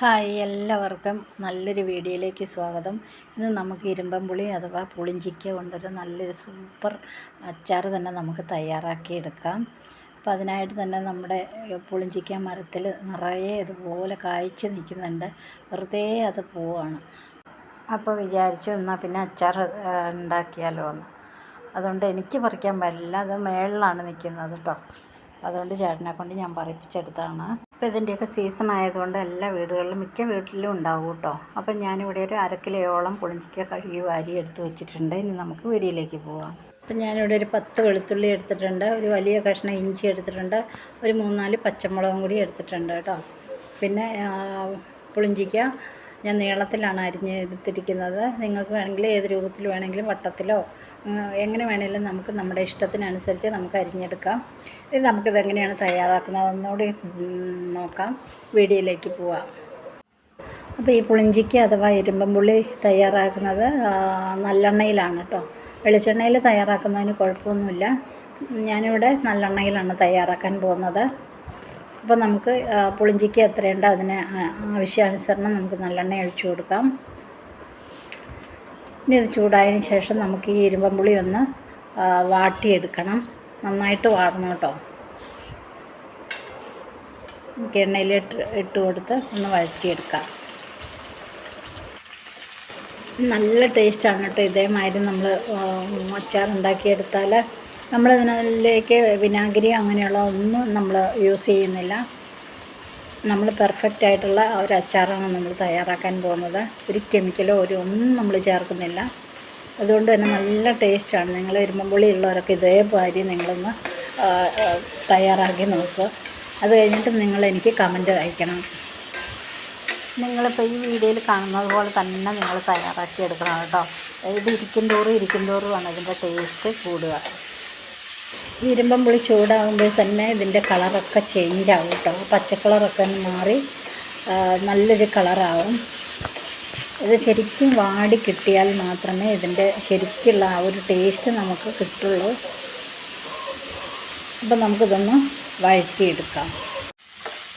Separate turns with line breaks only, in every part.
Hi എല്ലാവർക്കും നല്ലൊരു വീഡിയോയിലേക്ക് സ്വാഗതം. ഇന്ന് നമുക്ക് ഇരുമ്പമ്പുളി അഥവാ പുളിഞ്ചിക്ക കൊണ്ടൊരു നല്ലൊരു സൂപ്പർ അച്ചാർ തന്നെ നമുക്ക് തയ്യാറാക്കി എടുക്കാം അപ്പോൾ അതിനായിട്ട് തന്നെ നമ്മുടെ പുളിഞ്ചിക്ക മരത്തിൽ നിറയെ ഇതുപോലെ കായ്ച്ച് നിൽക്കുന്നുണ്ട്. വെറുതെ അത് പോവാണ്. അപ്പോൾ വിചാരിച്ചു എന്നാൽ പിന്നെ അച്ചാർ ഉണ്ടാക്കിയാലോ എന്ന്. അതുകൊണ്ട് എനിക്ക് പറിക്കാൻ പറ്റില്ല. അത് മേളിലാണ് നിൽക്കുന്നത് കേട്ടോ. അതുകൊണ്ട് ചേട്ടനെ കൊണ്ട് ഞാൻ പറിപ്പിച്ചെടുത്താണ് അപ്പോൾ ഇതിന്റെയൊക്കെ സീസൺ ആയതുകൊണ്ട് എല്ലാ വീടുകളിലും മിക്ക വീട്ടിലും ഉണ്ടാവും കേട്ടോ. അപ്പം ഞാനിവിടെ ഒരു അരക്കിലയോളം പുളിഞ്ചിക്ക കഴുകി വാരി എടുത്ത് വെച്ചിട്ടുണ്ട്. ഇനി നമുക്ക് വീടിയിലേക്ക് പോവാം. അപ്പം ഞാനിവിടെ ഒരു പത്ത് വെളുത്തുള്ളി എടുത്തിട്ടുണ്ട്. ഒരു വലിയ കഷ്ണം ഇഞ്ചി എടുത്തിട്ടുണ്ട്. ഒരു മൂന്നാൽ പച്ചമുളകും കൂടി എടുത്തിട്ടുണ്ട് കേട്ടോ. പിന്നെ പുളിഞ്ചിക്ക ഞാൻ നീളത്തിലാണ് അരിഞ്ഞ് എടുത്തിരിക്കുന്നത്. നിങ്ങൾക്ക് വേണമെങ്കിൽ ഏത് രൂപത്തിൽ വേണമെങ്കിലും വട്ടത്തിലോ എങ്ങനെ വേണമെങ്കിലും നമുക്ക് നമ്മുടെ ഇഷ്ടത്തിനനുസരിച്ച് നമുക്ക് അരിഞ്ഞെടുക്കാം. ഇത് നമുക്കിത് എങ്ങനെയാണ് തയ്യാറാക്കുന്നത് ഒന്നുകൂടി നോക്കാം. വീഡിയോയിലേക്ക് പോവാം. അപ്പോൾ ഈ പുളിഞ്ചിക്ക് അഥവാ ഇരുമ്പമ്പുള്ളി തയ്യാറാക്കുന്നത് നല്ലെണ്ണയിലാണ് കേട്ടോ. വെളിച്ചെണ്ണയിൽ തയ്യാറാക്കുന്നതിന് കുഴപ്പമൊന്നുമില്ല. ഞാനിവിടെ നല്ലെണ്ണയിലാണ് തയ്യാറാക്കാൻ പോകുന്നത്. അപ്പോൾ നമുക്ക് പുളിഞ്ചിക്ക് എത്രയുണ്ട്? അതിന് ആവശ്യാനുസരണം നമുക്ക് നല്ലെണ്ണ ഒഴിച്ചു കൊടുക്കാം. ഇനി ഇത് ചൂടായതിന് ശേഷം നമുക്ക് ഈ ഇരുമ്പമ്പുളി ഒന്ന് വാട്ടിയെടുക്കണം. നന്നായിട്ട് വാടണം കേട്ടോ. നമുക്ക് എണ്ണയിലിട്ട് ഇട്ട് കൊടുത്ത് ഒന്ന് വഴറ്റിയെടുക്കാം. നല്ല ടേസ്റ്റാണ് കേട്ടോ ഇതേമാതിരി നമ്മൾ അച്ചാർ ഉണ്ടാക്കിയെടുത്താൽ നമ്മളിതിലേക്ക് വിനാഗിരി അങ്ങനെയുള്ള ഒന്നും നമ്മൾ യൂസ് ചെയ്യുന്നില്ല. നമ്മൾ പെർഫെക്റ്റ് ആയിട്ടുള്ള ഒരു അച്ചാറാണ് നമ്മൾ തയ്യാറാക്കാൻ പോകുന്നത്. ഒരു കെമിക്കലോ ഒരു ഒന്നും നമ്മൾ ചേർക്കുന്നില്ല. അതുകൊണ്ട് തന്നെ നല്ല ടേസ്റ്റാണ് നിങ്ങൾ ഇരുമ്പുള്ളി ഉള്ളവരൊക്കെ ഇതേമാതിരി നിങ്ങളൊന്ന് തയ്യാറാക്കി നോക്കുക അത് കഴിഞ്ഞിട്ട് നിങ്ങൾ എനിക്ക് കമന്റ് അയക്കണം. നിങ്ങളിപ്പോൾ ഈ വീഡിയോയിൽ കാണുന്നത് പോലെ തന്നെ നിങ്ങൾ തയ്യാറാക്കി എടുക്കണം കേട്ടോ. ഇത് ഇരിക്കും തോറും ഇരിക്കും തോറുമാണ് ഇതിന്റെ ടേസ്റ്റ് കൂടുക. ഇരുമ്പം പുളി ചൂടാകുമ്പോൾ തന്നെ ഇതിന്റെ കളറൊക്കെ ചേഞ്ച് ആവും കേട്ടോ പച്ച കളറൊക്കെ മാറി നല്ലൊരു കളറാവും. ഇത് ശരിക്കും വാടി കിട്ടിയാൽ മാത്രമേ ഇതിന്റെ ശരിക്കുള്ള ആ ഒരു ടേസ്റ്റ് നമുക്ക് കിട്ടുള്ളൂ. അപ്പം നമുക്കിതൊന്ന് വഴറ്റിയെടുക്കാം.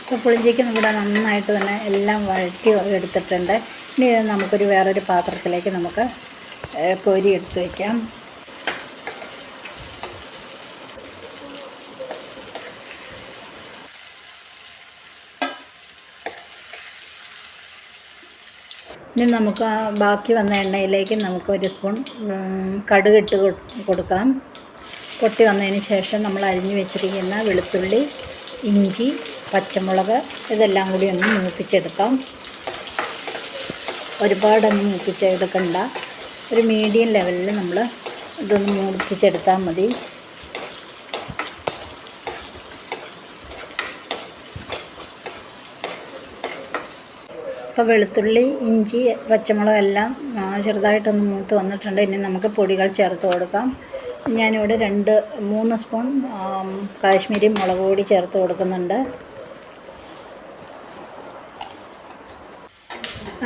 ഇപ്പോൾ പുളിഞ്ചിക്ക് നമ്മുടെ നന്നായിട്ട് തന്നെ എല്ലാം വഴറ്റി എടുത്തിട്ടുണ്ട്. ഇനി നമുക്കൊരു വേറൊരു പാത്രത്തിലേക്ക് നമുക്ക് കോരി എടുത്ത് വയ്ക്കാം ഇനി നമുക്ക് ബാക്കി വന്ന എണ്ണയിലേക്ക് നമുക്ക് ഒരു സ്പൂൺ കടുക് കടുകിട്ട് കൊടുക്കാം. പൊട്ടി വന്നതിന് ശേഷം നമ്മൾ അരിഞ്ഞു വെച്ചിരിക്കുന്ന വെളുത്തുള്ളി ഇഞ്ചി പച്ചമുളക് ഇതെല്ലാം കൂടി ഒന്ന് മൂപ്പിച്ചെടുക്കാം. ഒരുപാടൊന്ന് മൂപ്പിച്ചെടുക്കണ്ട. ഒരു മീഡിയം ലെവലിൽ നമ്മൾ ഇതൊന്ന് മൂപ്പിച്ചെടുത്താൽ മതി. ഇപ്പോൾ വെളുത്തുള്ളി ഇഞ്ചി പച്ചമുളക് എല്ലാം ചെറുതായിട്ടൊന്ന് മൂത്ത് വന്നിട്ടുണ്ട്. ഇനി നമുക്ക് പൊടികൾ ചേർത്ത് കൊടുക്കാം. ഞാനിവിടെ രണ്ട് മൂന്ന് സ്പൂൺ കാശ്മീരി മുളക് പൊടി ചേർത്ത് കൊടുക്കുന്നുണ്ട്.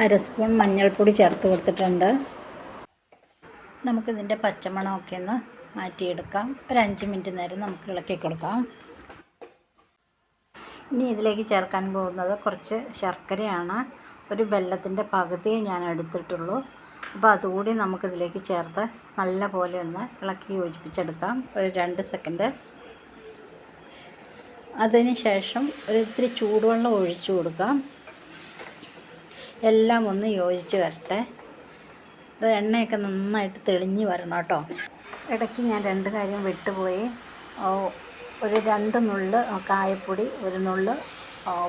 അര സ്പൂൺ മഞ്ഞൾപ്പൊടി ചേർത്ത് കൊടുത്തിട്ടുണ്ട്. നമുക്കിതിന്റെ പച്ചമണമൊക്കെ ഒന്ന് മാറ്റിയെടുക്കാം. ഒരു അഞ്ച് മിനിറ്റ് നേരം നമുക്ക് ഇളക്കി കൊടുക്കാം. ഇനി ഇതിലേക്ക് ചേർക്കാൻ പോകുന്നത് കുറച്ച് ശർക്കരയാണ്. ഒരു വെള്ളത്തിന്റെ പകുതിയെ ഞാൻ എടുത്തിട്ടുള്ളൂ. അപ്പോൾ അതുകൂടി നമുക്കിതിലേക്ക് ചേർത്ത് നല്ല പോലെ ഒന്ന് ഇളക്കി യോജിപ്പിച്ചെടുക്കാം. ഒരു രണ്ട് സെക്കൻഡ്. അതിന് ശേഷം ഒരു ഇത്തിരി ചൂടുവെള്ളം ഒഴിച്ചു കൊടുക്കാം. എല്ലാം ഒന്ന് യോജിച്ച് വരട്ടെ. അത് എണ്ണയൊക്കെ നന്നായിട്ട് തെളിഞ്ഞ് വരണം കേട്ടോ. ഇടയ്ക്ക് ഞാൻ രണ്ട് കാര്യം വിട്ടുപോയി. ഒരു രണ്ട് നുള്ള് കായപ്പൊടി ഒരു നുള്ള്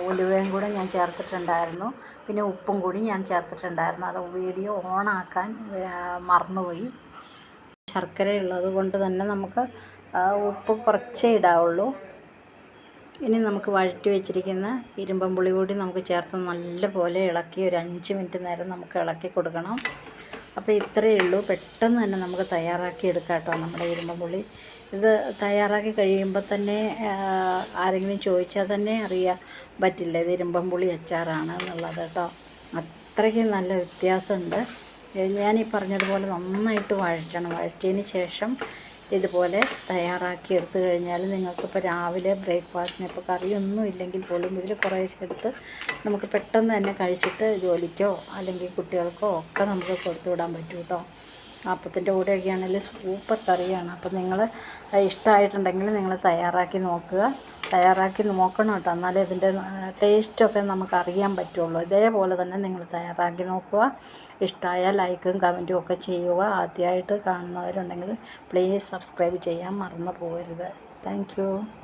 ഉലുവയും കൂടെ ഞാൻ ചേർത്തിട്ടുണ്ടായിരുന്നു. പിന്നെ ഉപ്പും കൂടി ഞാൻ ചേർത്തിട്ടുണ്ടായിരുന്നു. അത് വീഡിയോ ഓണാക്കാൻ മറന്നുപോയി. ശർക്കര ഉള്ളത് കൊണ്ട് തന്നെ നമുക്ക് ഉപ്പ് കുറച്ചേ ഇടാവുള്ളൂ. ഇനി നമുക്ക് വഴറ്റി വെച്ചിരിക്കുന്ന ഇരുമ്പം പുളി കൂടി നമുക്ക് ചേർത്ത് നല്ലപോലെ ഇളക്കി ഒരു അഞ്ച് മിനിറ്റ് നേരം നമുക്ക് ഇളക്കി കൊടുക്കണം. അപ്പോൾ ഇത്രയേ ഉള്ളൂ. പെട്ടെന്ന് തന്നെ നമുക്ക് തയ്യാറാക്കി എടുക്കാം കേട്ടോ നമ്മുടെ ഇരുമ്പുള്ളി പുളി. ഇത് തയ്യാറാക്കി കഴിയുമ്പോൾ തന്നെ ആരെങ്കിലും ചോദിച്ചാൽ തന്നെ അറിയാൻ പറ്റില്ല ഇത് ഇരുമ്പുള്ളി പുളി അച്ചാറാണ് എന്നുള്ളത് കേട്ടോ. അത്രയ്ക്ക് നല്ല വ്യത്യാസമുണ്ട്. ഞാൻ ഈ പറഞ്ഞതുപോലെ നന്നായിട്ട് വഴറ്റണം. വഴറ്റിയതിന് ശേഷം ഇതുപോലെ തയ്യാറാക്കി എടുത്തു കഴിഞ്ഞാൽ നിങ്ങൾക്കിപ്പോൾ രാവിലെ ബ്രേക്ക്ഫാസ്റ്റിന് ഇപ്പോൾ കറിയൊന്നും ഇല്ലെങ്കിൽ പോലും ഇതിൽ കുറേശ്ശെ എടുത്ത് നമുക്ക് പെട്ടെന്ന് തന്നെ കഴിച്ചിട്ട് ജോലിക്കോ അല്ലെങ്കിൽ കുട്ടികൾക്കോ ഒക്കെ നമുക്ക് കൊടുത്തു വിടാൻ പറ്റും കേട്ടോ അപ്പത്തിന്റെ കൂടെയൊക്കെ ആണെങ്കിൽ സൂപ്പർ കറിയാണ്. അപ്പം നിങ്ങൾ ഇഷ്ടമായിട്ടുണ്ടെങ്കിൽ നിങ്ങൾ തയ്യാറാക്കി നോക്കുക. തയ്യാറാക്കി നോക്കണം കേട്ടോ. എന്നാലേ ഇതിന്റെ ടേസ്റ്റൊക്കെ നമുക്ക് അറിയാൻ പറ്റുള്ളൂ. ഇതേപോലെ തന്നെ നിങ്ങൾ തയ്യാറാക്കി നോക്കുക. ഇഷ്ടമായ ലൈക്കും കമന്റും ഒക്കെ ചെയ്യുക. ആദ്യമായിട്ട് കാണുന്നവരുണ്ടെങ്കിൽ പ്ലീസ് സബ്സ്ക്രൈബ് ചെയ്യാൻ മറന്നു പോകരുത്. താങ്ക്